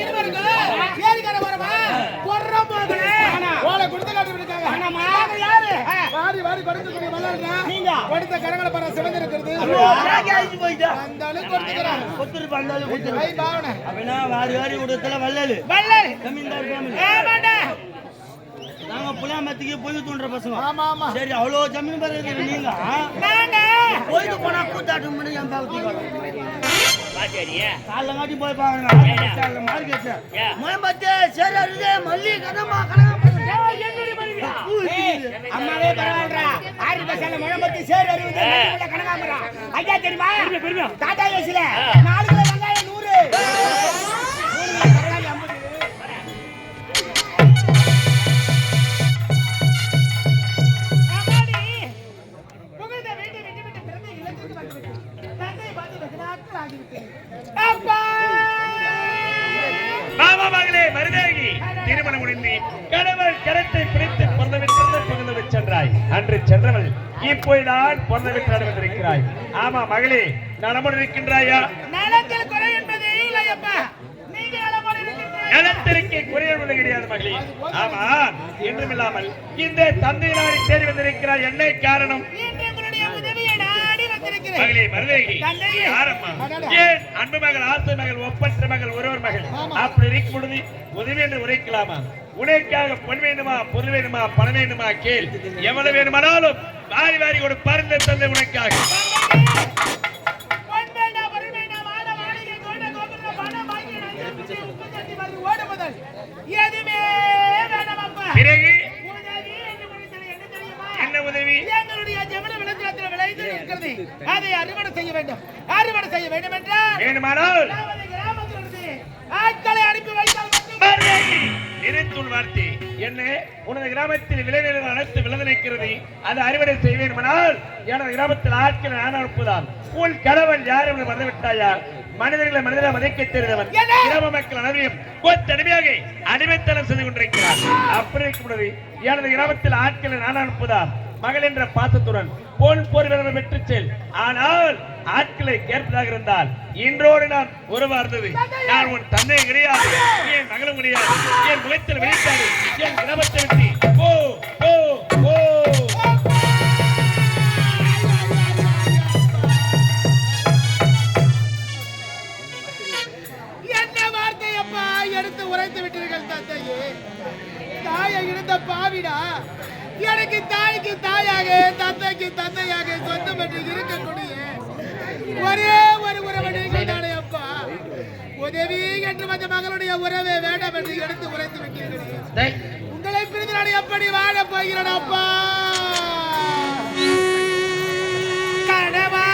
இருவருக்கு ஏரிக்கார வரமா கொர்ற போகல ஓல கொடுத்து காட்டி விட்டாங்க ஆனாமா யாரு வாரி வாரி சொல்லி வளர்றா நீங்க. கொடுத்த கரங்கள பாரு சிவந்து இருக்கிறது ஆகி போயிட்டா? அந்த அளவுக்கு கொடுத்துக்கறாங்க கொத்துரு பந்தாலும் கொத்துரு ஐ பாவன. அப்படின்னா வாரி வாரி கொடுத்தல வள்ளலு. வள்ளல். ஜமீன்தார் ஃபேமிலி ஆமாடா நாங்க புளியாமத்துக்கு பொய்து தூண்டுற பசங்க. ஆமா ஆமா. சரி அவ்வளோ ஜமீன் பாரு இருக்குது நீங்க நாங்க பொய்து போனா கூத்தாட்டு மணி என் பாவத்துக்கு காலைல காட்டி போய் பாருங்க. மார்க்கெட் முயம்பத்து சரி அருது மல்லி கதமா அம்மாவே பரவாயில்லைடா ஆறு பசங்க முழம்பத்தி சேர் அறுபது உள்ள கணக்காமரா ஐயா தெரியுமா? டாடா ஏசில நாலு கிலோ வெங்காயம் நூறு. மூணு கிலோ தக்காளி ஐம்பது. அம்மாடி, புகழ்ந்த வீட்டை விட்டு விட்டு பிறந்த இல்லத்திற்கு வந்துவிட்டேன். தந்தையை பார்த்து வெகு நாட்கள் ஆகிவிட்டது. அப்பா! மாமா மகளே மருதேகி திருமணம் முடிந்து கணவன் கரத்தை பிடித்து பிறந்த விட்டு புகுந்து சென்றாய். அன்று சென்றவள் இப்போதான் பிறந்த விட்டு வந்திருக்கிறாய். ஆமா மகளே நலமுடன் இருக்கின்றாயா நலத்தில் குறை என்பதே இல்லையப்பா. நலத்திற்கு கிடையாது மகளே. ஆமா என்றுமில்லாமல் இந்த தந்தையினாரை தேடி வந்திருக்கிறாய். என்ன காரணம்? மகளே மருதேகி தந்தையே. யாரம்மா அடடா. ஏன் அன்பு மகள் ஆசை மகள் ஒப்பற்ற மகள் ஒருவர் மகள்? அப்படி இருக்கும் பொழுது உதவி என்று உரைக்கலாமா? உனக்காக பொன் வேண்டுமா பொருள் வேண்டுமா பணம் வேண்டுமா? கேள். எவ்வளவு வேண்டுமானாலும் வாரி வாரி ஒரு பருந்த தந்தை உனக்காக பொன் வேண்டாம், பொருள் வேண்டாம், வாழ மாளிகை, கோட்டை, கோபுரம், பணம், பாக்கியம், நஞ்சை, பிச்சை, உப்பு சட்டி, மருந்து, ஓடு முதல். எதுவுமே வேண்டாம் அப்பா. பிறகு உதவி என்று முடித்தது என்ன தெரியுமா? என்ன உதவி எங்களுடைய ஜெபல விளைச்சலத்தில் விளைந்து இருக்கிறது. அதை அறுவடை செய்ய வேண்டும். அறுவடை செய்ய வேண்டும் என்றால் வேண்டுமானால் ஆட்களை அனுப்பி வைத்தால் நினைத்துள் வார்த்தை என்ன உனது கிராமத்தில் விளைநிலங்கள் அனைத்து விளைந்து நிற்கிறது அது அறுவடை செய்ய வேண்டுமானால் எனது கிராமத்தில் ஆட்களை நான் அனுப்புதான் உன் கணவன் யார் என்று மறந்து விட்டாயா மனிதர்களை மனிதரை மதிக்க தெரிந்தவன்? கிராம மக்கள் அனைவரையும் கொத்தடிமையாக அடிமைத்தனம் செய்து கொண்டிருக்கிறார். அப்படி இருக்கும் பொழுது எனது கிராமத்தில் ஆட்களை நான் அனுப்புதான் மகள் என்ற பாசத்துடன் போன் போர் வீரர்கள் செல். ஆனால் ஆட்களை கேட்பதாக இருந்தால் இன்றோடு நான் உறவார்ந்தது. நான் உன் தந்தை கிடையாது என் மகளும் கிடையாது என் முகத்தில் விழித்தாது என் கிராமத்தை விட்டு? போ போ போ. அப்பா எடுத்து உரைத்து விட்டீர்கள் தந்தையே. தாயை இருந்த பாவிடா. எனக்கு தாய்க்கு தாயாக தந்தைக்கு தந்தையாக சொந்தம் என்று இருக்கக்கூடிய ஒரே ஒரு உறவு நீங்கள் அப்பா. உதவி என்று வந்த மகளுடைய உறவே வேண்டாம் என்று எடுத்து உரைத்து விட்டீர்கள். உங்களை பிரிந்து நான் எப்படி வாழப் போகிறேன் அப்பா? கனவாக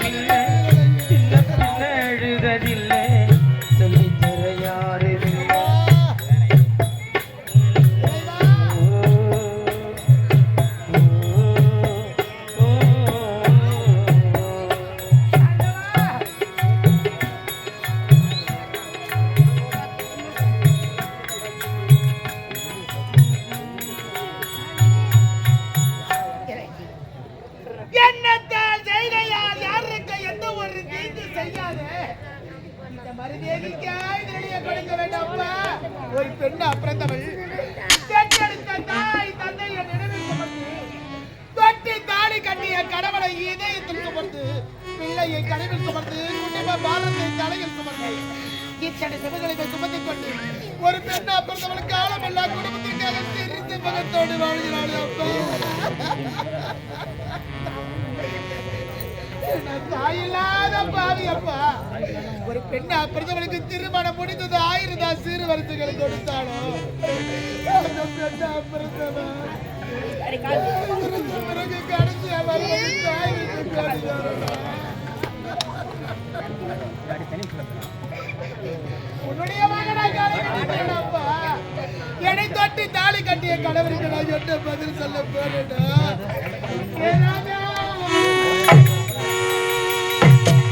Thank you. தாயில்லாத பாவி அப்பா ஒரு பெண்ணா பிறந்தவளுக்கு திருமணம் முடிந்தது ஆயிரம் தான் சீர் வரிசைகள் கொடுத்தாலும் பெண்ணா பிறந்தவன் பிறகு. உன்னுடைய. என்னை தொட்டு தாலி கட்டிய கணவருக்கு நான் என்ன பதில் சொல்ல போறேன்னா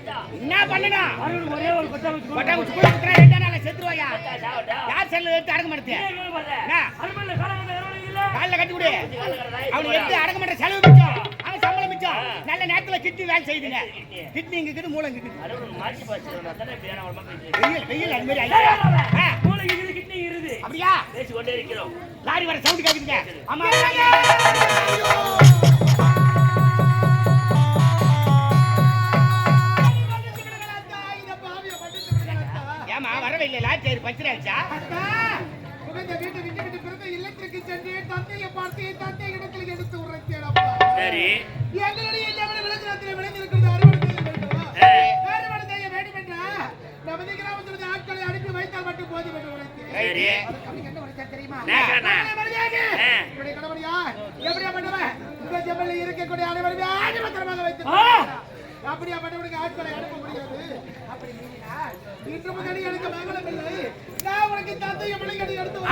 என்ன? அதுக்கு? என்ன பண்ணணும்? கொட்டை குச்சி குழி குத்துறா, ரெண்டே நாள்ல செத்துருவாயா? யார் செல்ல எடுத்து அடக்க மாட்டேது? என்ன? கால்ல கட்டி விடு. அவனை எடுத்து அடக்க மாட்டேற செலவு மிச்சம். அவன் சம்பளம் மிச்சம். நல்ல நேரத்துல கிட்னி வேலை செய்யுதுங்க. கிட்னி இங்க இருக்குது, மூளை இங்க இருக்குது. வெயில், வெயில் அது மாதிரி ஆயிடுச்சு. ஆ, அப்படியா லாரி வர சவுண்ட் கேக்குதுங்க ஆமா வரவே இல்லை லாரி டயர் பஞ்சர் ஆயிடுச்சா அத்தா, புகுந்த வீட்டை விட்டு விட்டு பிறந்த இல்லத்திற்கு சென்று தந்தையை பார்த்து தந்தை இடத்தில் எடுத்து உரைத்தேனப்பா எங்களுடைய தமிழ் விளைச்சலத்தில் விளைந்திருக்கிறது அறுவடை செய்ய வேண்டுமா? என்றா, நமது கிராமத்திலிருந்து ஆட்களை அனுப்பி வைத்தால் மட்டும் போதும் என்று உரைத்தேன். சரி. தெரியுமா? எப்படியா பண்ணுவேன்? ஜெபலில் இருக்கக்கூடிய அனைவருமே. அப்படியா பண்ணவனுக்கு ஆட்களை அனுப்ப முடியாது. அப்படி இன்று முதல் எனக்கு மங்களம் இல்லை. நான் உனக்கு தந்தையை விளையாடி எடுத்து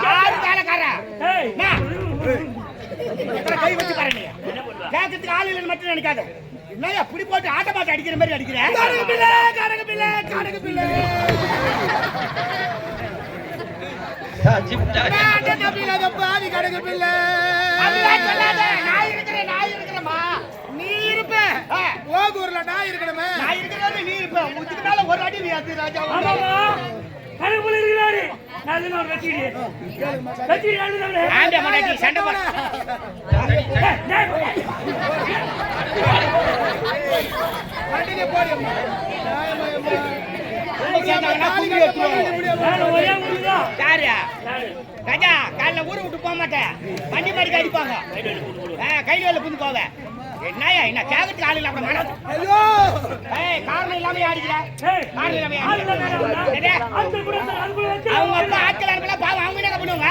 யாரு வேலைக்காரன் கை வச்சு பாரு நீ. கேட்கறதுக்கு ஆள் இல்லைன்னு மட்டும் நினைக்காத. என்னய்யா இப்படி போட்டு ஆட்ட மாட்ட அடிக்கிற மாதிரி அடிக்கிற. கனக பிள்ளை கனக பிள்ளை கனக பிள்ளை பாவி கனக பிள்ளை நான் இருக்கிறேன் நான் இருக்கிறேம்மா. நீ இருப்ப. ஆ, ஓகூர்ல நான் இருக்கணுமே. நான் இருக்கிறது நீ இருப்ப. உச்சுக்கு மேல ஒரு அடி நீ அது ராஜா கணக்குள்ள இருக்கிறாரு. ராஜா காலைல ஊரை விட்டு போக மாட்டேன். வண்டி மாதிரி அடிப்பாங்க கையில வேலை புந்து போவேன் என்னய்யா என்ன கேட்கறதுக்கு ஆள் இல்ல அப்புறம் காரணம் இல்லாம அடிக்கிற ஏய் காரணம் இல்லாம அவங்க அப்பா ஆட்கள் அனுப்பல பாவம் அவங்க என்ன பண்ணுவாங்க?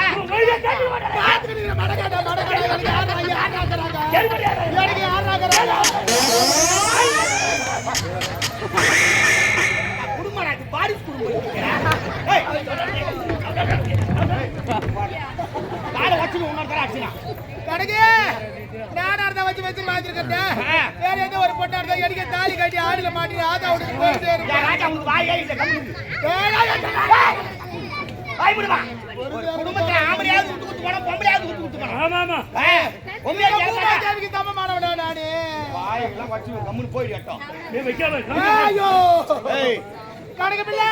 குடும்பம் அது பாரிஸ் குடும்பம். காலை வச்சு மாத்திருக்கேன் ஆ. வேற எந்த ஒரு இருந்தா எடிக்க தாலி கட்டி ஆடில மாட்டி போயிட்டே ராஜா கம்முனு வாய் விடுமா குடும்பத்துல ஆம்பளையாவது விட்டு குத்து போனா பொம்பளையாவது விட்டு குத்து போனா ஆமா ஆமா பொம்பளையாவது நானு? வாயெல்லாம் வச்சு நீ வைக்காம ஐயோ. கணக்கு பிள்ளை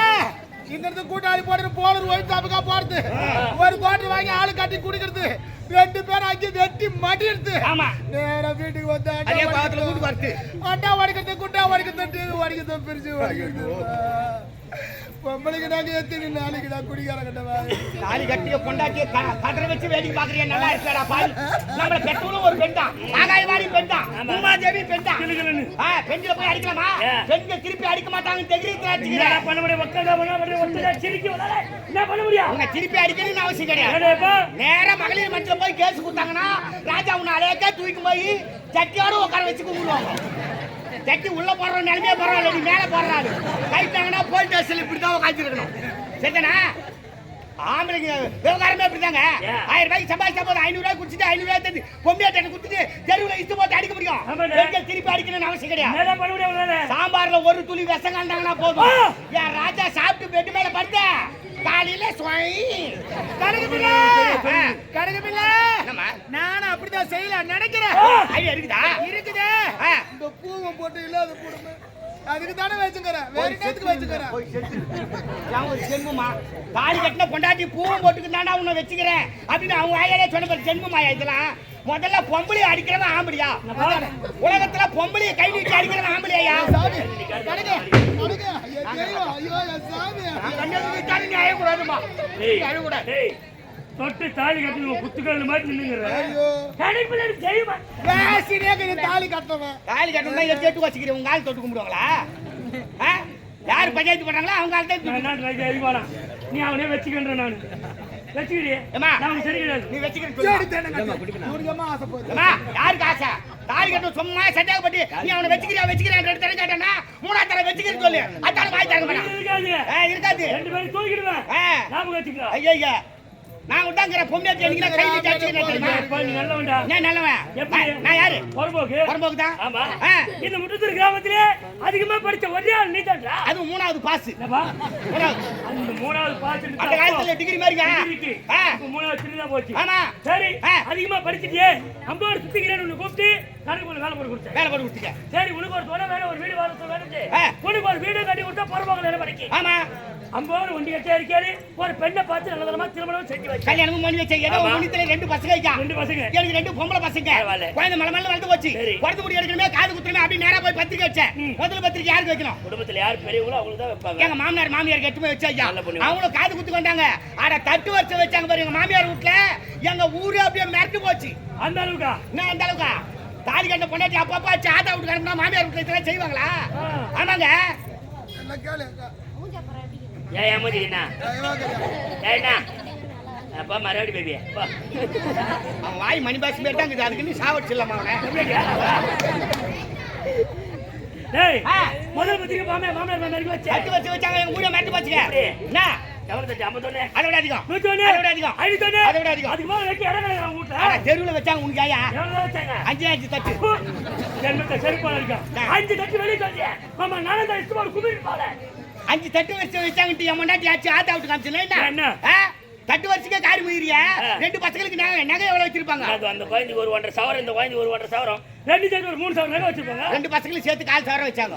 இந்த இடத்துல கூட்டாளி போடுற போடுற ஒயிட் டாப்புக்கா போறது ஒரு கோட்டை வாங்கி ஆளு கட்டி குடிக்கிறது. ரெண்டு பேரும் அங்கே வெட்டி மடிடுது ஆமா. நேரா வீட்டுக்கு வந்து அண்டா பாவத்துல வீட்டுக்கு வரட்டு அண்டா உடைக்கிறது குண்டா உடைக்கிறது டிவி உடைக்கிறது பிரிச்சு உடைக்கிறது. பொம்பளைக்கு நாங்க எத்தனை நாளைக்கு நான் குடிக்கார கட்டவா தாலி கட்டிய பொண்டாட்டிய கதற வச்சு வேடிக்கை பாக்குறியா நல்லா இருக்காடா பாரு நம்மள பெற்றவளும் ஒரு பெண் தான் ஆகாயவாணி பெண் தான் உமாதேவி பெண் தான் பெண்களை போய் அடிக்கலாமா? பெண்கள் திருப்பி அடிக்க மாட்டாங்க அடிச்சுக்கிறேன் பண்ண முடியும்? ஒக்கடா பண்ண முடியும் ஒத்தடா சிரிக்க என்ன பண்ண முடியும்? அவங்க திருப்பி அடிக்கணும்னு அவசியம் கிடையாது. நேரா மகளிர் மன்றத்துல போய் கேஸ் கொடுத்தாங்கன்னா ராஜா உன்னை அலையக்கே தூக்கி போய் சட்டியோட உட்கார வச்சு கும்பிடுவாங்க. சட்டி உள்ள போடுற நிலைமையே பரவாயில்ல நீ மேல போடுறாரு. கைட்டாங்கன்னா போலீஸ் ஸ்டேஷன்ல இப்படி தான் உட்காந்துருக்கணும் சரிதானா? ஆம்பளைங்க விவகாரமே இப்படிதாங்க? ஆயிரம் ரூபாய்க்கு சம்பாதிச்சா போதும். ஐநூறு ரூபாய் குடிச்சிட்டு ஐநூறு ரூபாய் தந்து பொம்மையாட்டை குடுத்துட்டு தெருவில் இஷ்டம் போட்டு அடிக்க முடியும். பெண்கள் திருப்பி அடிக்கணும்னு அவசியம் கிடையாது? சாம்பார்ல ஒரு துளி விஷம் கண்டாங்கன்னா போதும்! என் ராஜா சாப்பிட்டு பெட் மேல படுத்த? காலையில சுவை நானும் அப்படிதான் செய்யலாம் நினைக்கிறேன். இருக்குதா? இருக்குதே. ஆ. இந்த பூவை போட்டு இல்லாத போடுமே. அதுக்கு தானே வச்சுக்கிறேன். வேற வச்சுக்கிறேன்? ஒரு ஜென்மமா தாலி கட்டின பொண்டாட்டி பூவும் போட்டுக்கிட்டாண்டா உன்னை வச்சுக்கிறேன். அப்படின்னு அவங்க வாயாலே சொன்ன ஜென்மமாயா இதெல்லாம்? முதல்ல பொம்பளைய அடிக்கிறவன் ஆம்படியா உலகத்துல பொம்பளைய கை நீட்டி அடிக்கிறவன் ஆம்படியா சாமி. கணக்கு தொட்டு தாலி கட்டி குத்துக்கள் மாதிரி நின்னுங்கிற கணக்கு செய்யுமா தாலி கட்டவன் தாலி கட்டணும்னா எட்டு எட்டு வச்சுக்கிறேன். உங்க ஆள் தொட்டு கும்பிடுவாங்களா? ஆ? யார் பஞ்சாயத்து பண்றாங்களோ அவங்க ஆள் தான் நீ அவனே வச்சுக்கின்ற நான். வச்சுக்கிறியே ஏம்மா? நான் சரி கிடையாது. நீ வச்சுக்கிறேன் யாருக்கு ஆசை? தாலி கட்டும் சும்மா சந்தேகப்பட்டு நீ அவனை வச்சுக்கிறியா வச்சுக்கிறேன் ரெண்டு தடவை கேட்டனா மூணாவது தடவை வச்சுக்கிறேன்னு சொல்லு. அத்தால வாய் தரங்க இருக்காது. ரெண்டு பேரும் தூக்கிடுவேன். ஆ. ஞாபகம் வச்சுக்கோ. ஐயா நான் விட்டாங்கிற பொம்மையாட்டி அடிக்கிற கை நீட்டி தெரியுமா? நீ நல்லவன்டா. நான் நல்லவன்? நான் யாரு? பொறுப்போக்கு புறம்போக்கு. தான் ஆமா. இந்த முட்டத்தூர் கிராமத்திலே அதிகமா படிச்ச ஒரே ஆள் நீ தான்டா அது மூணாவது பாஸ். அந்த மூணாவது பாத்துட்டு அந்த காலத்துல டிகிரி. இப்ப மூணாவது திருந்தா போச்சு. ஆமா. சரி. அதிகமா படிச்சிட்டியே. அம்போடு சுத்திக்கிறேன்னு உன்னை கூப்பிட்டு கணக்கு பண்ண வேலை போட்டு கொடுத்தேன். வேலை போட்டு கொடுத்துக்க சரி உனக்கு ஒரு துணை வேணும் ஒரு வீடு வாரத்து வேணும் ஆ. உனக்கு ஒரு வீடு கட்டி கொடுத்தா பொறுப்பாங்க வேலை படிக்க ஆமா. அம்போடு வண்டி கட்டியா இருக்காரு. ஒரு பெண்ணை பார்த்து நல்ல தரமா திருமணம் செஞ்சு வச்சு. கல்யாணமும் பண்ணி வச்சேன் ஏதோ ஆமா. முன்னித்துல ரெண்டு பசங்க ஐயா ரெண்டு பசங்க. எனக்கு ரெண்டு பொம்பளை பசங்க. குழந்தை மலை மலை வளர்ந்து போச்சு. குழந்தை முடி எடுக்கணுமே காது குத்துறமே அப்படி நேரா போய் பத்திரிக்கை வச்சேன். முதல்ல பத்திரிக்கை யாருக்கு வைக்கணும்? குடும்பத்துல யார் பெரியவங்களோ அவங்களுக்கு தான் வைப்பாங்க. எங்க மாமனார் மாமியார் கெட்டு போய் வச்சு ஐயா. அவங்களும் காது குத்து கொண்டாங்க ஆட தட்டு வச்சு வச்சாங்க பாரு எங்க மாமியார் வீட்டுல எங்க ஊரு அப்படியே மிரட்டு போச்சு. அந்த அளவுக்கா? என்ன அந்த அளவுக்கா? தாலி கட்ட பொண்டாட்டி அப்பப்பா ஆச்சு ஆத்தா வீட்டு கிடந்தா மாமியார் வீட்டுல இதெல்லாம் செய்வாங்களா. ஆமாங்க. ஏன் கேளு. ஏண்ணா அப்பா மறுபடி பேபி அவன் வாய் மணி பாசி போயிட்டாங்க அதுக்கு நீ சாவடிச்சிடலாமா. முதல் பத்திரிக்கை மாமே மாமனார் மாமியாருக்கு வச்சேன் தட்டு வச்சு வச்சாங்க எங்க ஊரே மாட்டு எப்படி? என்ன? தெருவுல வச்சாங்க உனக்கு ஐயா அஞ்சு அஞ்சு தட்டு. இருக்கா அஞ்சு தட்டி வெளியே சொல்லிய மாமா நானும் தான் இஷ்டமா குதிரை போல அஞ்சு தட்டு வச்சு வச்சாங்க என் முன்னாடி ஆச்சு ஆத்தா விட்டு காமிச்சல என்ன? தட்டு வச்சுக்க காரி முயிறிய ஆ. ரெண்டு பசங்களுக்கு நகை நகை எவ்வளவு வச்சிருப்பாங்க? அந்த குழந்தைக்கு ஒரு ஒன்றரை சவரம் இந்த குழந்தைக்கு ஒரு ஒன்றரை சவரம். ரெண்டு சேர்த்து ஒரு மூணு சவரம் நகை வச்சிருப்பாங்க. ரெண்டு பசங்களுக்கு சேர்த்து கால் சவரம் வச்சாங்க.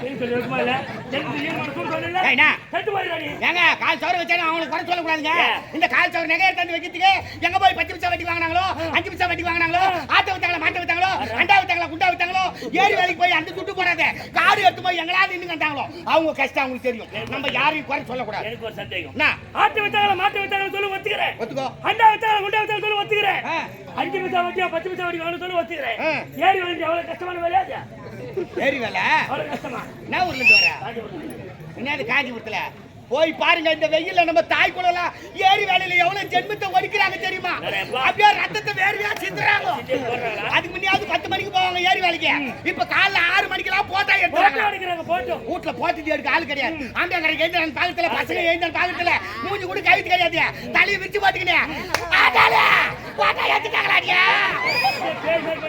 ஏங்க கால் சவரம் வச்சாங்க அவங்களுக்கு குறை சொல்லக்கூடாதுங்க? இந்த கால் சவரம் நகை எடுத்து வைக்கிறதுக்கு எங்க போய் பத்து பைசா வட்டி வாங்கினாங்களோ? அஞ்சு பைசா வட்டி வாங்கினாங்களோ? ஆட்டோ வித்தாங்களா மாட்டை வித்தாங்களோ? அண்டா வித்தாங்களா குண்டா வித்தாங்களோ? ஏரி வேலைக்கு போய் அந்த துட்டு போடாத. காரு எடுத்து போய் எங்களாவது நின்று கண்டாங்களோ? அவங்க கஷ்டம் அவங்களுக்கு தெரியும். நம்ம யாரையும் குறை சொல்லக்கூடாது. எனக்கு ஒரு சந்தேகம். ஆட்டு வித்தாங்களா மாட்டு வித்தாங்களா சொல்லி ஒத்துக்கிறேன். ஒத்துக்கோ. அண்டா வித்தாங்களா குண்டா வித்தாங்களா சொல்லி ஒத்துக்கிறேன். அஞ்சு பைசா வட்டியா பத்து பைசா வட்டி ஒத்துக்கிறேன் ஆ. ஏரி வந்து எவ்வளவு கஷ்டமான வேலையாது ஏரி வேலை அவ்வளவு கஷ்டமா? என்ன ஊர்ல இருந்து வர என்னது காஞ்சிபுரத்துல? போய் பாருங்க இந்த வெயில்ல நம்ம தாய் குளம்லாம் ஏரி வேலையில எவ்வளவு ஜென்மத்தை ஒடிக்கிறாங்க தெரியுமா. அப்படியே ரத்தத்தை வேர்வையா சிந்துறாங்க? அதுக்கு முன்னாடி பத்து மணிக்கு போவாங்க ஏரி வேலைக்கு. இப்ப காலைல ஆறு மணிக்கெல்லாம் போட்டா போட்டோ எடுத்துறாங்க. அடிக்கிறாங்க போட்டோ. வீட்டுல போட்டுட்டு எடுக்க ஆள் கிடையாது. ஆம்பியா கடைக்கு எழுந்திரன் பாக்கத்துல பசங்க எழுந்திரன் பாக்கத்துல மூஞ்சி கூட கழுத்து கிடையாது. தலையை விரிச்சு போட்டுக்கினேன் ஆட்டாளே போட்டா எடுத்துட்டாங்களாடியா பேர் பேர்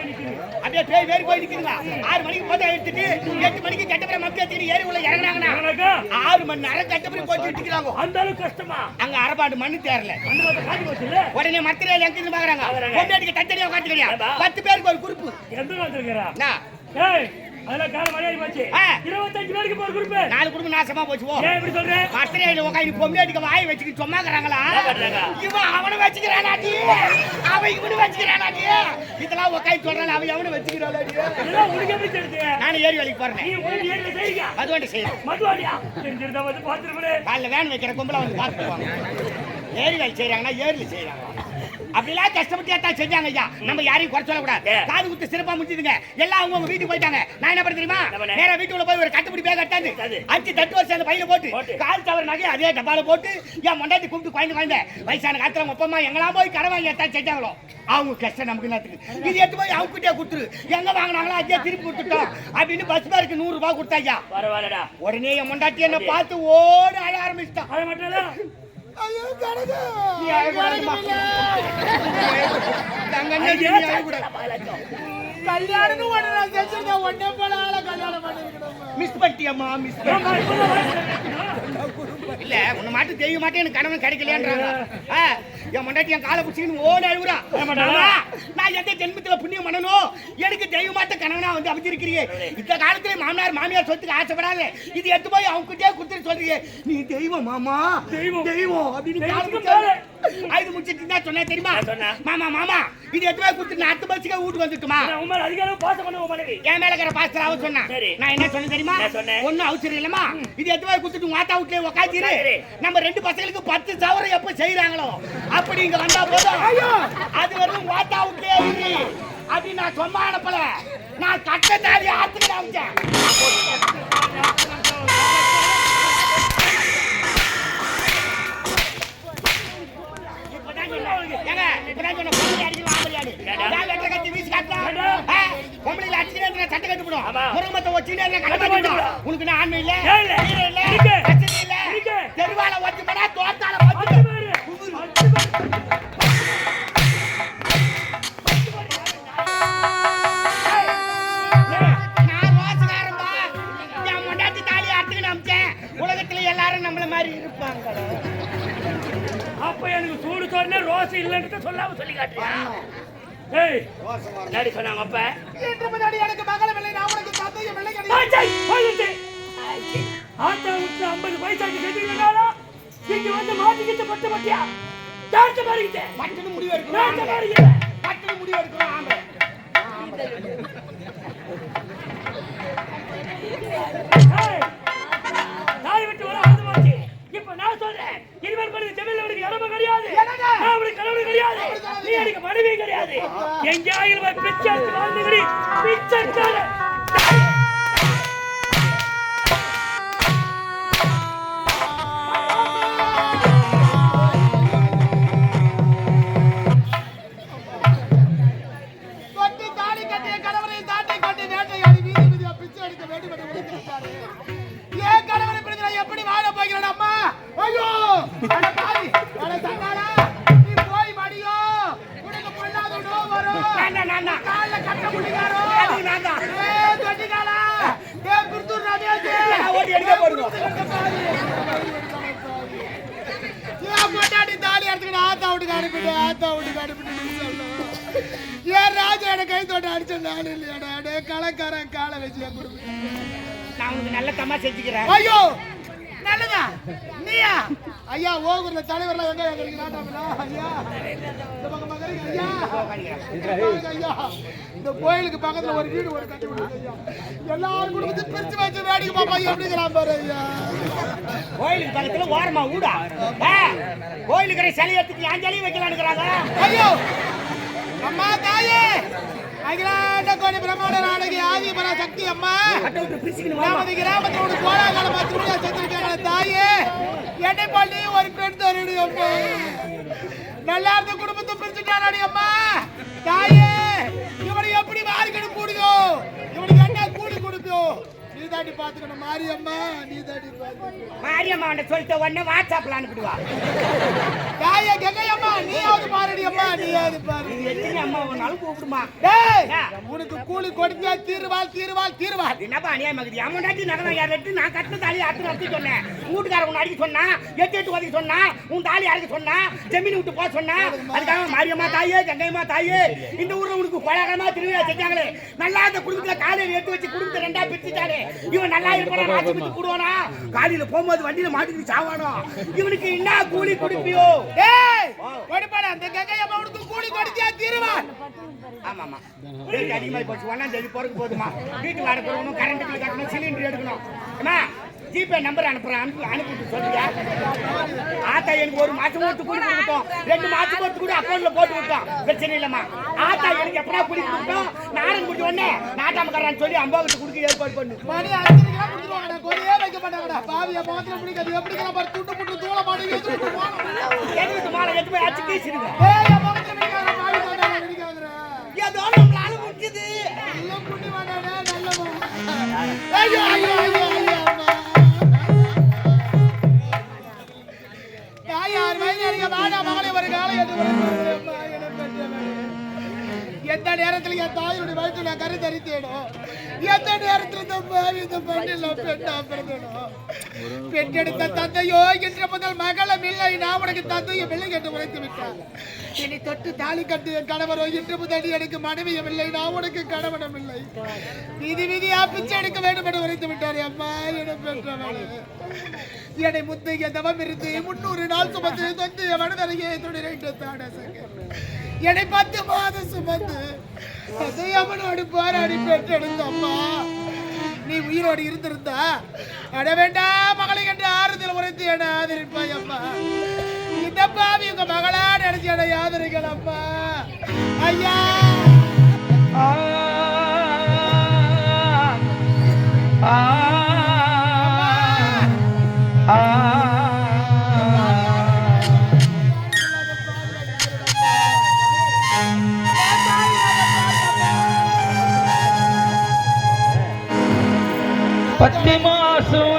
அப்படியே பேய் வேறு போய் நிக்குதுங்க. ஆறு மணிக்கு போட்டா எடுத்துட்டு எட்டு மணிக்கு கட்டப்பறம் எடுத்துக்கிட்டு ஏரி உள்ள இறங்குனாங்கன்னா ஆறு மணி நேரம் கட்டப்படி போட்டு அந்த அளவுக்கு கஷ்டமா? அங்க அரபாடு மண்ணு தேரல உடனே மத்திரையில எங்க பாக்குறாங்க. தத்தனியா உட்காந்துக்கிறியா? பத்து பேருக்கு ஒரு குரூப் எந்த ஏய் அதெல்லாம் காலம் போச்சு. இருபத்தஞ்சு பேருக்கு போற குரூப் நாலு குடும்பம் நாசமா போச்சு ஏன் இப்படி சொல்றேன் மத்திரையில உட்காந்து பொண்டாட்டிக்கு வாய் வச்சுக்கிட்டு பண்றாங்க? இவன் அவனை வச்சுக்கிறானாடி அவன் இவனு வச்சுக்கிறானாடி இதெல்லாம் உட்காந்து சொல்றான் அவன் அவனை வச்சுக்கிறானாடி இதெல்லாம் உனக்கு எப்படி தெரியுது? நானும் ஏரி வேலைக்கு போறேன். வந்து செய்யறேன். மதுவாடியா தெரிஞ்சிருந்தா வந்து பாத்துருப்பேன் காலைல வேன் வைக்கிற கும்பல வந்து பார்த்துக்குவாங்க ஏரி வேலை செய்யறாங்கன்னா ஏரியில் செய்யறாங்க. அப்படிலாம் கஷ்டப்பட்டு ஏத்தா செஞ்சாங்க ஐயா. நம்ம யாரையும் குறை சொல்லக்கூடாது. காது குத்து சிறப்பா முடிஞ்சுதுங்க. எல்லாம் அவங்க வீட்டுக்கு போயிட்டாங்க. நான் என்ன பண்ண தெரியுமா? நேரா வீட்டுக்குள்ள போய் ஒரு கட்டுப்படி பேக் எடுத்தாந்து. அஞ்சு தட்டு வச்சு அந்த பையில போட்டு. கால் தவறு நகை அதே டப்பால போட்டு என் மண்டாட்டி கூப்பிட்டு குழந்தை குழந்தை வயசான காலத்துல உங்க அப்பா எங்கெல்லாம் போய் கடை வாங்கி ஏத்தா செஞ்சாங்களோ? அவங்க கஷ்டம் நமக்கு என்னத்துக்கு இது எடுத்து போய் அவங்க கிட்டே கொடுத்துரு. எங்க வாங்கினாங்களோ அதே திருப்பி கொடுத்துட்டோம். அப்படின்னு பஸ் பேருக்கு நூறு ரூபாய் கொடுத்தா ஐயா. பரவாயில்லடா. உடனே என் மண்டாட்டி என்ன பார்த்து ஓடி அழ ஆரம்பிச்சிட்டான். ஒண்ணு நான் செஞ்சிருக்கேன். ஒன்னே போல கல்யாணம் பண்ணிருக்கணும் மிஸ் பண்ணிட்டியம்மா மிஸ் ஆமா, இப்பதான் வயசு வந்துருச்சுன்னா, இல்ல உன்னை மாட்டு தெய்வ மாட்டே எனக்கு கணவன் கிடைக்கலையான்றாங்க. என் முன்னாடி என் காலை பிடிச்சிக்கின்னு ஓடி அழுகுறா. நான் எந்த ஜென்மத்துல புண்ணியம் பண்ணணும் எனக்கு தெய்வ மாட்ட கணவனா வந்து அமைச்சிருக்கிறீங்க இந்த காலத்துல மாமனார் மாமியார் சொத்துக்கு ஆசைப்படாத. இது எடுத்து போய் அவங்க கிட்டே கொடுத்துட்டு சொல்றீங்க. நீ தெய்வம் மாமா. தெய்வம். தெய்வம் அப்படின்னு. ஐந்து முடிச்சிட்டு என்ன சொன்னேன் தெரியுமா? என்ன சொன்ன? மாமா மாமா இது எடுத்து போய் கொடுத்துட்டு நான் அடுத்த பஸ்ஸுக்கு வீட்டுக்கு வந்துட்டுமா? உன் மேல அதிக அளவு பாசம் பண்ண மனைவி. என் மேல இருக்கிற பாஸ்டர் அவ சொன்னா. நான் என்ன சொன்னேன் தெரியுமா? சொன்னேன்? ஒண்ணும் அவசரம் இல்லமா இது போய் கொடுத்துட்டு உங்க ஆத்தா வீட்லயே உட்காந்துரு சரி. நம்ம ரெண்டு பசங்களுக்கு பத்து சவரம் எப்ப செய்யறாங்களோ அப்படி இங்க வந்தா போதும். அது வரையும் வாத்தா வீட்லயே இரு அப்படி நான் சொன்னா அனுப்பல நான் கட்ட தாலி ஆத்துக்கு அமைச்சேன் அடிச்சுக்கிட்டே இருந்தா சட்டை கட்டுப்படும். முருங்கமரத்தை ஒட்டிக்கிட்டே இருந்தா கட்ட. மாட்டிடும். உனக்கு என்ன ஆண்மை இல்ல? வீரம் இல்ல? வசதி இல்ல? தெருவால ஒட்டி போடா, தோட்டால அஞ்சு ஒட்டி போ. பேரு அஞ்சு பேரு நான் ரோசக்காரன்பா. என் பொண்டாட்டி தாலி அறுத்துக்கின்னு அமிச்சேன். உலகத்துல எல்லாரும் நம்மள மாதிரி இருப்பாங்க அப்ப எனக்கு சூடு சொன்ன ரோஸ் இல்லைன்னு சொல்லாம சொல்லி காட்டுறியா ஏய் என்னடி சொன்னாங்க அப்ப. முன்னாடி எனக்கு மகளும் இல்லை நான் உனக்கு தந்தையும் இல்லை கிடையாது விட்டு ஐம்பது பைசாக்கு கட்டிக்கிறனால இங்க வந்து மாட்டிக்கிட்டு பட்டு பட்டியா டாக்டர் மாறிக்கிட்டு பட்டுன்னு முடிவு எடுக்கணும் டாக்டர். மாறிக்கிட்டு பட்டுன்னு முடிவு எடுக்கணும் ஆம்பளை. ஏய், நான் சொல்றேன், இனிமேல் பண்ணி ஜமீன்ல உனக்கு இடமும் கிடையாது. நான் உனக்கு கணவனும் கிடையாது. நீ எனக்கு மனைவியும் கிடையாது. போய் பிச்சை எடுத்து சண்டாளா நீ போய் மடியோ! உனக்கு பொல்லாத நோவு வரும். கால்ல கட்ட முடியாரோ தொட்டிக்காலா ஏ குருத்தூர் ரமேஷ் நான் ஓடி அடிக்க போறேன். ஏன் பொண்டாட்டி தாலி எடுத்துக்கிட்டு ஆத்தா வீட்டுக்கு அனுப்பிட்டு ஆத்தா வீட்டுக்கு அனுப்பிட்டு சொல்லணும் ஏன் ராஜா எனக்கு கை தோட்ட அடிச்ச நாள் இல்லையாடா? டே கலக்காரன் காலை வச்சு என் குடும்பம் நான் உனக்கு நல்ல தமா செஞ்சுக்கிறேன். ஐயோ! நல்லதா? நீயா? ஐயா ஓகூர்ல தலைவர்லாம் எங்க? இந்த கோயிலுக்கு பக்கத்துல ஒரு வீடு ஒரு கட்டி எல்லாரும் குடும்பத்தையும் பிரிச்சு வச்சு வேடிக்கை பாப்பா எப்படிங்கிறான் பாரு ஐயா. கோயிலுக்கு பக்கத்துல ஓரமா ஊடா. கோயிலுக்கு சிலை எடுத்துட்டு அஞ்சலி வைக்கலான்னுக்குறாங்க ஐயோ அம்மா தாயே. அகிலாண்ட கோடி பிரம்மாண்ட நாடகி ஆதி பரா சக்தி அம்மா. நமது கிராமத்தோடு கோலாகாலமா திருவிழா செஞ்சிருக்காங்க தாயே. என்னை பண்ணி ஒரு பெண் தருடு அம்மா. நல்லா இருந்த குடும்பத்தை பிரிச்சுட்டாராடி அம்மா. தாயே இவனை எப்படி மாறிக்கணும் கூடுதோ இவனுக்கு என்ன கூலி கொடுப்பியோ நீ தாண்டி பாத்துக்கணும் மாரியம்மா நீ பாத்துக்கணும் மாரியம்மா சொல்லிட்ட உடனே வாட்ஸ்அப்ல அனுப்பிடுவா. தாயே கங்கையம்மா நீயாவது பாருடி அம்மா நீயாவது பாரு. இது எத்தனை அம்மா ஒரு நாள் கூப்பிடுமா? டேய்? உனக்கு கூலி கொடுத்தா தீர்வாள் தீர்வாள் தீர்வாள். என்னப்பா அநியாயம் இருக்குது அமௌண்டாட்டி நகரம் யார் எடுத்து? நான் கட்டின தாலி அறுத்து நடத்தி சொன்னேன். வீட்டுக்காரன் உன்னை அடிக்க சொன்னா எட்டு எட்டு உதவி சொன்னா உன் தாலி அறுக்க சொன்னா ஜமீன் விட்டு போக சொன்னா அதுக்காக மாரியம்மா தாயே கங்கையம்மா தாயே இந்த ஊர்ல உனக்கு கோலாகலமா திருவிழா செஞ்சாங்களே. நல்லா இந்த குடும்பத்துல காலையில எடுத்து வச்சு குடும்பத்தை ரெண்டா பிரிச்சுட்டாரு இவன் நல்லா இருப்பானா? மாத்தி பிடிச்சு கூடுவானா? காலையில போகும்போது வண்டியில மாட்டிட்டு சாவானோ? இவனுக்கு என்ன கூலி கொடுப்பியோ? டேய் கொடுப்பாடா அந்த கங்கையம்மா உனக்கு கூலி கொடுத்தியா? தீர்வாள் ஆமா ஆமா ரேட் அதிகமாகி போச்சு. ஒன்னாம் தேதி பிறகு போதுமா வீட்டு வாடகை கொடுக்கணும் கரண்ட் பில் கட்டணும். சிலிண்டர் எடுக்கணும். அம்மா ஜிபே நம்பர் அனுப்புறேன். அனுப்பி அனுப்பிட்டு சொல்லுங்க ஆத்தா எனக்கு ஒரு மாசம் போட்டு கூலி கொடுத்தோம் ரெண்டு மாசம் போட்டு கூட அக்கௌண்ட்ல போட்டு விட்டோம். பிரச்சனை இல்லம்மா. ஆத்தா எனக்கு எப்படா கூலி கொடுத்தோம் நாரம் குடிச்ச உடனே நாட்டாமக்காரன் சொல்லி அம்பா கிட்ட கொடுக்க ஏற்பாடு பண்ணு. மணி அஞ்சரைக்கெல்லாம் கொடுத்துருவாங்கடா. கொடியே வைக்க மாட்டாங்கடா பாவிய முகத்துல பிடிக்காது. எப்படிங்கிற பாரு? துண்டு புட்டு தூள மாட்டி எதிர்த்து விட்டு போகணும் எங்களுக்கு மாலை எட்டு போய் அச்சு பேசிடுங்க ஏய் முகத்துல பிடிக்காத பாவி தாண்டா பிடிக்காதுடா. ஏதோ நம்மளால முடிஞ்சது. எல்லாம் புண்ணி வேண்டாடா நல்லவன் ஐயோ ஐயோ ஐயோ ஐயோ அம்மா. தாயார் வயதியறிய வாடா மகளை ஒரு என பெற்றவளே. எந்த நேரத்தில் என் தாயுடைய வயிற்று நான் கரு தரித்தேனோ? எந்த நேரத்தில் இந்த பாவி இந்த பெண்ணில் பெண்ணா பிறந்தனோ? பெற்றெடுத்த தந்தையோ என்ற முதல் மகளும் இல்லை. நான் உனக்கு தந்தையும் இல்லை என்று உரைத்து விட்டார். என்னை தொட்டு தாலி கட்டு என் கணவரோ இன்று முதல் எனக்கு மனைவியும் இல்லை. நான் உனக்கு கணவனும் இல்லை. விதி விதியா பிச்சை எடுக்க வேண்டும் என்று உரைத்து விட்டார் அம்மா என பெற்றவளே. என்னை முந்தைய தவம் இருந்து முன்னூறு நாள் சுமத்து தொந்து மனதருகே தொடர்ந்து தாடசங்க என்னை பத்து மாதம் சுமந்து அதை போராடி பெற்றெடுத்தம்மா நீ உயிரோடு இருந்திருந்தா அட வேண்டாம் மகளை என்று ஆறுதல் உரைத்து என ஆதரிப்பாய் அம்மா இந்த பாவி உங்க மகளா நினைச்சு என ஆதரிகள் அம்மா ஐயா பத்து மாசம் என்ன